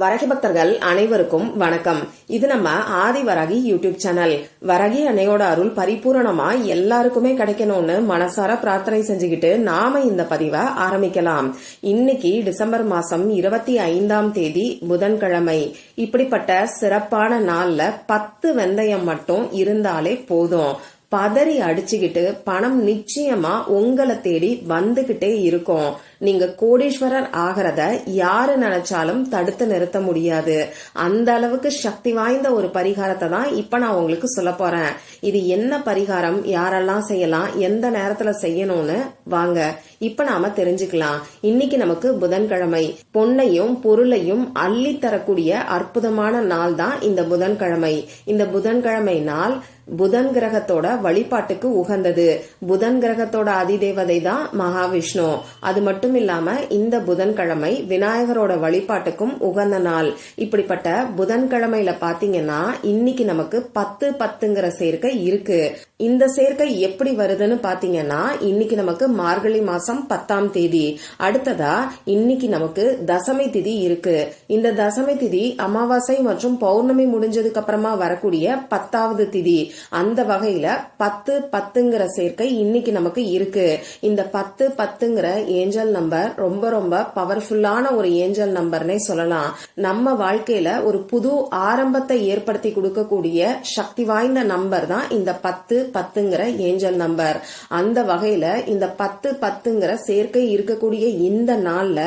வரகி பக்தர்கள் அனைவருக்கும் வணக்கம். இது நம்ம ஆதி வரகி யூடியூப் சேனல். வரகி அன்னையோட அருள் பரிபூரணமா எல்லாருக்குமே கிடைக்கணும்னு மனசார பிரார்த்தனை செஞ்சுக்கிட்டு நாம இந்த பதிவை ஆரம்பிக்கலாம். இன்னைக்கு டிசம்பர் மாசம் இருபத்தி ஐந்தாம் தேதி புதன்கிழமை. இப்படிப்பட்ட சிறப்பான நாள்ல பத்து வெந்தயம் மட்டும் இருந்தாலே போதும். பதறி அடிச்சுக்கிட்டு பணம் நிச்சயமா உங்களை தேடி வந்துகிட்டே இருக்கும். நீங்க கோடீஸ்வரர் ஆகிறத யாரு நினைச்சாலும் தடுத்து நிறுத்த முடியாது. அந்த அளவுக்கு சக்தி வாய்ந்த ஒரு பரிகாரத்தை தான் இப்ப நான் உங்களுக்கு சொல்ல போறேன். இது என்ன பரிகாரம்? யாரெல்லாம் செய்யலாம்? எந்த நேரத்துல செய்யணும்னு? வாங்க இப்ப நாம தெரிஞ்சுக்கலாம். இன்னைக்கு நமக்கு புதன்கிழமை. பொன்னையும் பொருளையும் அள்ளி தரக்கூடிய அற்புதமான நாள் தான் இந்த புதன்கிழமை. இந்த புதன்கிழமை நாள் புதன் கிரகத்தோட வழிபாட்டுக்கு உகந்தது. புதன் கிரகத்தோட அதிதேவதை தான் மகாவிஷ்ணு. அது மட்டும் இல்லாம இந்த புதன்கிழமை விநாயகரோட வழிபாட்டுக்கும் உகந்த நாள். இப்படிப்பட்ட புதன்கிழமையில பாத்தீங்கன்னா இன்னைக்கு நமக்கு பத்து பத்துங்கிற சேர்க்கை இருக்கு. இந்த சேர்க்கை எப்படி வருதுன்னு பாத்தீங்கன்னா இன்னைக்கு நமக்கு மார்கழி மாசம் பத்தாம் தேதி. அடுத்ததா இன்னைக்கு நமக்கு தசமி திதி இருக்கு. இந்த தசமி திதி அமாவாசை மற்றும் பௌர்ணமி முடிஞ்சதுக்கு அப்புறமா வரக்கூடிய பத்தாவது திதி. அந்த வகையில பத்து பத்துங்கிற சேர்க்கை இன்னைக்கு நமக்கு இருக்கு. இந்த பத்து பத்துங்கிற ஏஞ்சல் நம்பர் ரொம்ப ரொம்ப பவர்ஃபுல்லான ஒரு ஏஞ்சல் நம்பர்னே சொல்லலாம். நம்ம வாழ்க்கையில ஒரு புது ஆரம்பத்தை ஏற்படுத்தி கொடுக்கக்கூடிய சக்தி வாய்ந்த நம்பர் தான் இந்த பத்து பத்துங்கிற ஏஞ்சல் நம்பர். அந்த வகையில இந்த பத்து பத்துங்கிற சேர்க்கை இருக்கக்கூடிய இந்த நாள்ல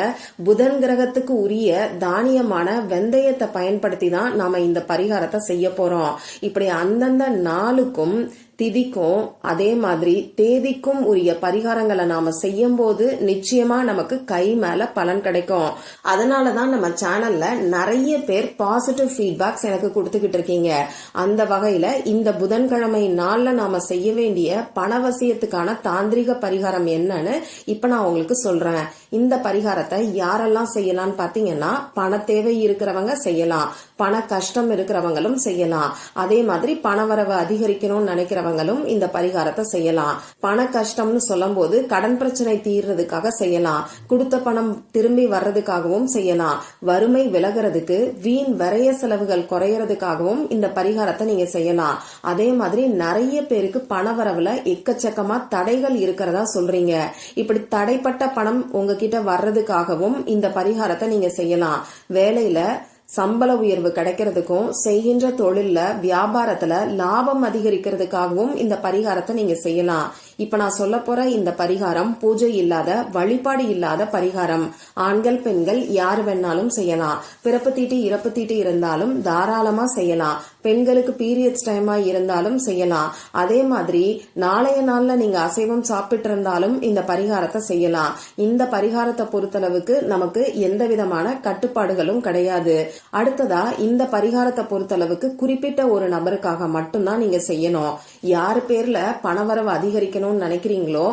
புதன் கிரகத்துக்கு உரிய தானியமான வெந்தயத்தை பயன்படுத்தி தான் நாம இந்த பரிகாரத்தை செய்ய போறோம். இப்படி அந்தந்த நாளுக்கும் திதிக்கும் அதே மாதிரி தேதிக்கும் உரிய பரிகாரங்களை நாம செய்யும் போது நிச்சயமா நமக்கு கை மேல பலன் கிடைக்கும். அதனாலதான் நம்ம சேனல்ல நிறைய பேர் பாசிட்டிவ் ஃபீட்பேக்ஸ் எனக்கு கொடுத்துக்கிட்டு இருக்கீங்க. அந்த வகையில இந்த புதன்கிழமை நாள்ல நாம செய்ய வேண்டிய பணவசியத்துக்கான தாந்திரிக பரிகாரம் என்னன்னு இப்ப நான் உங்களுக்கு சொல்றேன். இந்த பரிகாரத்தை யாரெல்லாம் செய்யலாம்னு பாத்தீங்கன்னா பண தேவை இருக்கிறவங்க செய்யலாம். பண கஷ்டம் இருக்கிறவங்களும் செய்யலாம். அதே மாதிரி பணவரவு அதிகரிக்கணும்னு நினைக்கிறவங்களும் இந்த பரிகாரத்தை செய்யலாம். பண கஷ்டம்னு சொல்லும் போது கடன் பிரச்சனை தீர்றதுக்காக செய்யலாம். கொடுத்த பணம் திரும்பி வர்றதுக்காகவும் செய்யலாம். வறுமை விலகிறதுக்கு வீண் விரைய செலவுகள் குறையறதுக்காகவும் இந்த பரிகாரத்தை நீங்க செய்யலாம். அதே மாதிரி நிறைய பேருக்கு பணவரவுல எக்கச்சக்கமா தடைகள் இருக்கிறதா சொல்றீங்க. இப்படி தடைப்பட்ட பணம் உங்ககிட்ட வர்றதுக்காகவும் இந்த பரிகாரத்தை நீங்க செய்யலாம். வேலையில சம்பள உயர்வு கிடைக்கிறதுக்கும் செய்கின்ற தொழில்ல வியாபாரத்துல லாபம் அதிகரிக்கிறதுக்காகவும் இந்த பரிகாரத்தை நீங்க செய்யலாம். இப்ப நான் சொல்ல போற இந்த பரிகாரம் பூஜை இல்லாத வழிபாடு இல்லாத பரிகாரம். ஆண்கள் பெண்கள் யார் வேணாலும் செய்யலாம். பிறப்பு தீட்டு இறப்பு தீட்டு இருந்தாலும் தாராளமா செய்யலாம். பெண்களுக்கு பீரியட்ஸ் டைமா இருந்தாலும் செய்யலாம். அதே மாதிரி நாளைய நாள்ல நீங்க அசைவம் சாப்பிட்டு இருந்தாலும் இந்த பரிகாரத்தை செய்யலாம். இந்த பரிகாரத்தை பொறுத்தளவுக்கு நமக்கு எந்த விதமான கட்டுப்பாடுகளும் கிடையாது. அடுத்ததா இந்த பரிகாரத்தை பொறுத்தளவுக்கு குறிப்பிட்ட ஒரு நபருக்காக மட்டும்தான் நீங்க செய்யணும். யாரு பேர்ல பணவரவு அதிகரிக்கணும்னு நினைக்கிறீங்களோ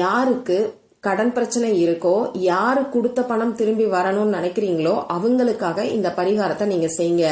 யாருக்கு கடன் பிரச்சனை இருக்கோ யாரு கொடுத்த பணம் திரும்பி வரணும்னு நினைக்கிறீங்களோ அவங்களுக்காக இந்த பரிகாரத்தை நீங்க செய்யுங்க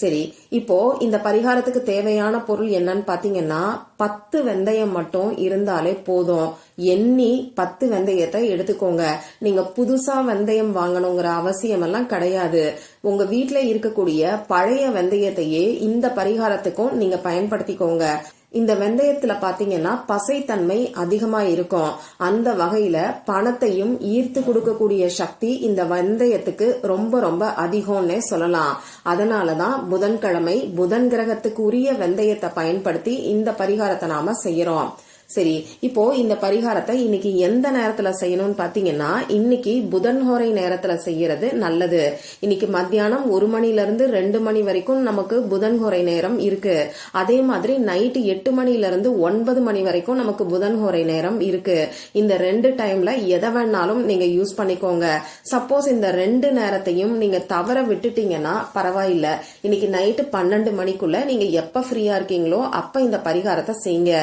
சரி இப்போ இந்த பரிகாரத்துக்கு தேவையான பொருள் என்னன்னு பாத்தீங்கன்னா பத்து வெந்தயம் மட்டும் இருந்தாலே போதும். எண்ணி பத்து வெந்தயத்தை எடுத்துக்கோங்க. நீங்க புதுசா வெந்தயம் வாங்கணுங்கிற அவசியம் எல்லாம் கிடையாது. உங்க வீட்டுல இருக்கக்கூடிய பழைய வெந்தயத்தையே இந்த பரிகாரத்துக்கும் நீங்க பயன்படுத்திக்கோங்க. இந்த வெந்தயத்துல பாத்தீங்கன்னா பசைத்தன்மை அதிகமா இருக்கும் அந்த வகையில பணத்தையும் ஈர்த்து கொடுக்கக்கூடிய சக்தி இந்த வெந்தயத்துக்கு ரொம்ப ரொம்ப அதிகம்னே சொல்லலாம். அதனாலதான் புதன்கிழமை புதன் கிரகத்துக்கு உரிய வெந்தயத்தை பயன்படுத்தி இந்த பரிகாரத்தை நாம செய்யறோம். சரி இப்போ இந்த பரிகாரத்தை இன்னைக்கு எந்த நேரத்துல செய்யணும்னு பாத்தீங்கன்னா இன்னைக்கு புதன் ஹோரை நேரத்துல செய்யறது நல்லது. இன்னைக்கு மத்தியானம் ஒரு மணில இருந்து ரெண்டு மணி வரைக்கும் நமக்கு புதன் ஹோரை நேரம் இருக்கு. அதே மாதிரி நைட்டு எட்டு மணில இருந்து ஒன்பது மணி வரைக்கும் நமக்கு புதன் ஹோரை நேரம் இருக்கு. இந்த ரெண்டு டைம்ல எதை வேணாலும் நீங்க யூஸ் பண்ணிக்கோங்க. சப்போஸ் இந்த ரெண்டு நேரத்தையும் நீங்க தவற விட்டுட்டீங்கன்னா பரவாயில்ல. இன்னைக்கு நைட்டு பன்னெண்டு மணிக்குள்ள நீங்க எப்ப ஃப்ரீயா இருக்கீங்களோ அப்ப இந்த பரிகாரத்தை செய்யுங்க.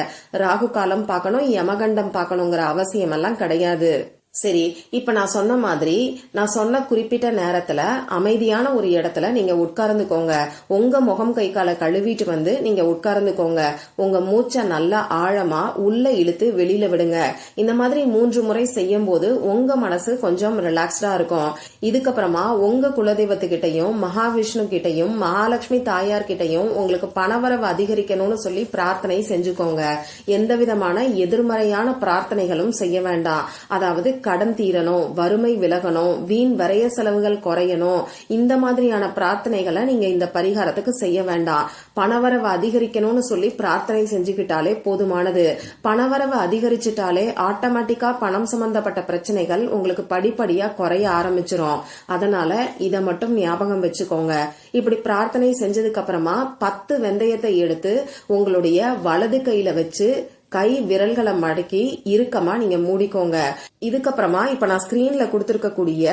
ராகு காலம் பார்க்கணும் யமகண்டம் பார்க்கணுங்கிற அவசியம் எல்லாம் கிடையாது. சரி இப்ப நான் சொன்ன மாதிரி நான் சொன்ன குறிப்பிட்ட நேரத்துல அமைதியான ஒரு இடத்துல நீங்க உட்கார்ந்துக்கோங்க. உங்க முகம் கை காலை கழுவிட்டு வந்து நீங்க உட்கார்ந்துக்கோங்க. உங்க மூச்சை நல்லா ஆழமா உள்ள இழுத்து வெளியில விடுங்க. இந்த மாதிரி மூன்று முறை செய்யும் போது உங்க மனசு கொஞ்சம் ரிலாக்ஸ்டா இருக்கும். இதுக்கப்புறமா உங்க குலதெய்வத்துக்கிட்டையும் மகாவிஷ்ணு கிட்டையும் மகாலட்சுமி தாயார் கிட்டையும் உங்களுக்கு பணவரவு அதிகரிக்கணும்னு சொல்லி பிரார்த்தனை செஞ்சுக்கோங்க. எந்த விதமான எதிர்மறையான பிரார்த்தனைகளும் செய்ய வேண்டாம். அதாவது கடன் தீரணும் வறுமை விலகணும் வீண் வரைய செலவுகள் குறையணும் இந்த மாதிரியான பிரார்த்தனைகளை நீங்க இந்த பரிகாரத்துக்கு செய்ய வேண்டாம். பணவரவு அதிகரிக்கணும்னு சொல்லி பிரார்த்தனை செஞ்சுக்கிட்டாலே போதுமானது. பணவரவு அதிகரிச்சிட்டாலே ஆட்டோமேட்டிக்கா பணம் சம்பந்தப்பட்ட பிரச்சனைகள் உங்களுக்கு படிப்படியா குறைய ஆரம்பிச்சிரும். அதனால இதை மட்டும் ஞாபகம் வச்சுக்கோங்க. இப்படி பிரார்த்தனை செஞ்சதுக்கு அப்புறமா பத்து வெந்தயத்தை எடுத்து உங்களுடைய வலது கையில வச்சு கை விரல்களை மடக்கி இறுக்கமா நீங்க மூடிக்கோங்க. இதுக்கப்புறமா இப்ப நான் ஸ்கிரீன்ல கொடுத்துருக்கக்கூடிய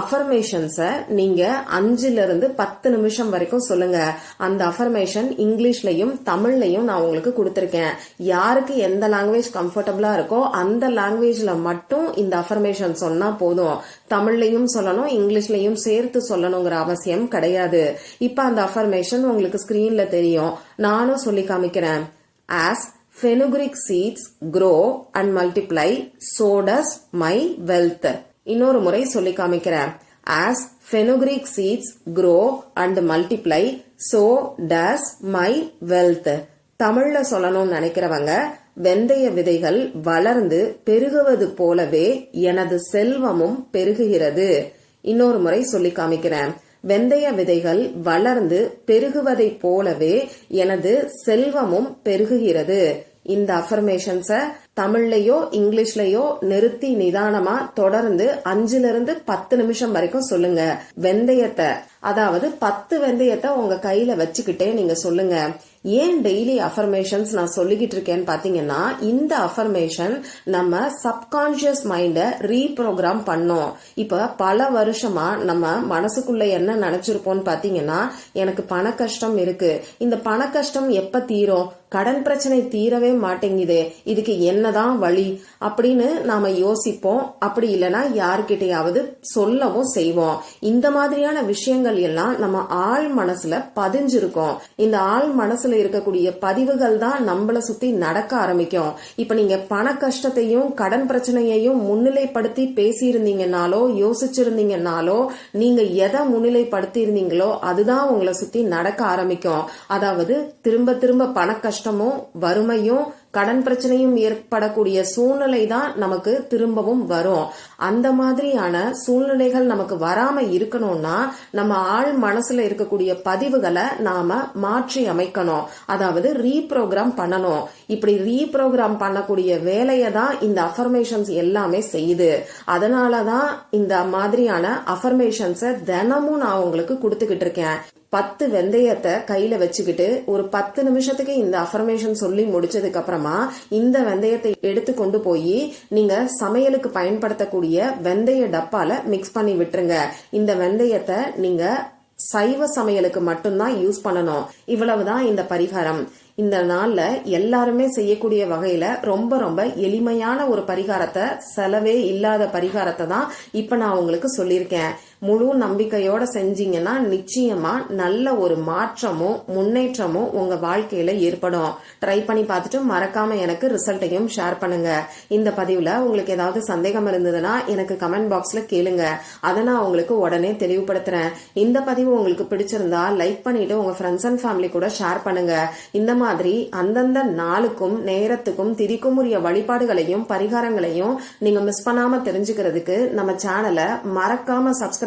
அஃபர்மேஷன்ஸ நீங்க அஞ்சுல இருந்து பத்து நிமிஷம் வரைக்கும் சொல்லுங்க. அந்த அஃபர்மேஷன் இங்கிலீஷ்லயும் தமிழ்லயும் நான் உங்களுக்கு கொடுத்துருக்கேன். யாருக்கு எந்த லாங்குவேஜ் கம்ஃபர்டபுளா இருக்கோ அந்த லாங்குவேஜ்ல மட்டும் இந்த அஃபர்மேஷன் சொன்னா போதும். தமிழ்லயும் சொல்லணும் இங்கிலீஷ்லயும் சேர்த்து சொல்லணுங்கிற அவசியம் கிடையாது. இப்ப அந்த அஃபர்மேஷன் உங்களுக்கு ஸ்கிரீன்ல தெரியும். நானும் சொல்லி காமிக்கிறேன். As fenugreek seeds grow and multiply so does my wealth இன்னொரு முறை சொல்லி காமிக்கிறேன் as fenugreek seeds grow and multiply so does my wealth தமிழ்ல சொல்லணும்னு நினைக்கிறவங்க வெந்தய விதைகள் வளர்ந்து பெருகுவது போலவே எனது செல்வமும் பெருகுகிறது இன்னொரு முறை சொல்லி காமிக்கிறேன் வெந்தய விதைகள் வளர்ந்து பெருகுவதைப் போலவே எனது செல்வமும் பெருகுகிறது. இந்த அஃபர்மேஷன்ஸ தமிழ்லயோ இங்கிலீஷ்லயோ நிறுத்தி நிதானமா தொடர்ந்து அஞ்சுல இருந்து பத்து நிமிஷம் வரைக்கும் சொல்லுங்க. வெந்தயத்தை அதாவது பத்து வெந்தயத்தை உங்க கையில வச்சுக்கிட்டே நீங்க சொல்லுங்க. ஏன் டெய்லி அஃபர்மேஷன்ஸ் நான் சொல்லிக்கிட்டு இருக்கேன்னு பாத்தீங்கன்னா இந்த அஃபர்மேஷன் நம்ம சப்கான்சியஸ் மைண்டை ரீப்ரோக்ராம் பண்ணோம். இப்போ பல வருஷமா நம்ம மனசுக்குள்ள என்ன நினைச்சிருப்போம்னு பாத்தீங்கன்னா எனக்கு பண கஷ்டம் இருக்கு. இந்த பண கஷ்டம் எப்ப தீரும்? கடன் பிரச்சனை தீரவே மாட்டேங்குது. இதுக்கு என்னதான் வழி? அப்படின்னு நாம யோசிப்போம். அப்படி இல்லைன்னா யாருக்கிட்டையாவது சொல்லவும் செய்வோம். இந்த மாதிரியான விஷயங்கள் எல்லாம் நம்ம ஆள் மனசுல பதிஞ்சிருக்கோம். இந்த ஆள் மனசுல இருக்கக்கூடிய பதிவுகள் தான் நம்மள சுத்தி நடக்க ஆரம்பிக்கும். இப்ப நீங்க பண கஷ்டத்தையும் கடன் பிரச்சனையையும் முன்னிலைப்படுத்தி பேசியிருந்தீங்கன்னாலோ யோசிச்சிருந்தீங்கன்னாலோ நீங்க எதை முன்னிலைப்படுத்தி இருந்தீங்களோ அதுதான் உங்களை சுத்தி நடக்க ஆரம்பிக்கும். அதாவது திரும்ப திரும்ப பண கஷ்டமும் வறுமையும் கடன் பிரச்சனையும் ஏற்படக்கூடிய சூழ்நிலை தான் நமக்கு திரும்பவும் வரும். அந்த மாதிரியான சூழ்நிலைகள் நமக்கு வராம இருக்கணும்னா நம்ம ஆள் மனசுல இருக்கக்கூடிய பதிவுகளை நாம மாற்றி அமைக்கணும். அதாவது ரீப்ரோக்ராம் பண்ணணும். இப்படி ரீப்ரோக்ராம் பண்ணக்கூடிய வேலையை தான் இந்த அஃபர்மேஷன்ஸ் எல்லாமே செய்யுது. அதனாலதான் இந்த மாதிரியான அஃபர்மேஷன்ஸை தினமும் நான் உங்களுக்கு கொடுத்துக்கிட்டு இருக்கேன். பத்து வெந்தயத்தை கையில வச்சுக்கிட்டு ஒரு பத்து நிமிஷத்துக்கு இந்த அஃபர்மேஷன் சொல்லி முடிச்சதுக்கு அப்புறமா இந்த வெந்தயத்தை எடுத்து கொண்டு போய் நீங்க சமையலுக்கு பயன்படுத்தக்கூடிய வெந்தய டப்பால மிக்ஸ் பண்ணி விட்டுருங்க. இந்த வெந்தயத்தை நீங்க சைவ சமையலுக்கு மட்டும்தான் யூஸ் பண்ணணும். இவ்வளவுதான் இந்த பரிகாரம். இந்த நாள்ல எல்லாருமே செய்யக்கூடிய வகையில ரொம்ப ரொம்ப எளிமையான ஒரு பரிகாரத்தை செலவே இல்லாத பரிகாரத்தை தான் இப்ப நான் உங்களுக்கு சொல்லியிருக்கேன். முழு நம்பிக்கையோட செஞ்சீங்கன்னா நிச்சயமா நல்ல ஒரு மாற்றமும் முன்னேற்றமும் உங்க வாழ்க்கையில ஏற்படும். ட்ரை பண்ணி பார்த்துட்டு மறக்காம எனக்கு ரிசல்ட்டையும் ஷேர் பண்ணுங்க. இந்த பதிவுல உங்களுக்கு ஏதாவது சந்தேகம் இருந்ததுன்னா எனக்கு கமெண்ட் பாக்ஸ்ல கேளுங்க. அதை நான் உங்களுக்கு உடனே தெளிவுபடுத்துறேன். இந்த பதிவு உங்களுக்கு பிடிச்சிருந்தா லைக் பண்ணிட்டு உங்க ஃப்ரெண்ட்ஸ் அண்ட் ஃபேமிலி கூட ஷேர் பண்ணுங்க. இந்த மாதிரி அந்தந்த நாளுக்கும் நேரத்துக்கும் திதிக்கும் உரிய வழிபாடுகளையும் பரிகாரங்களையும் நீங்க மிஸ் பண்ணாம தெரிஞ்சுக்கிறதுக்கு நம்ம சேனலை மறக்காம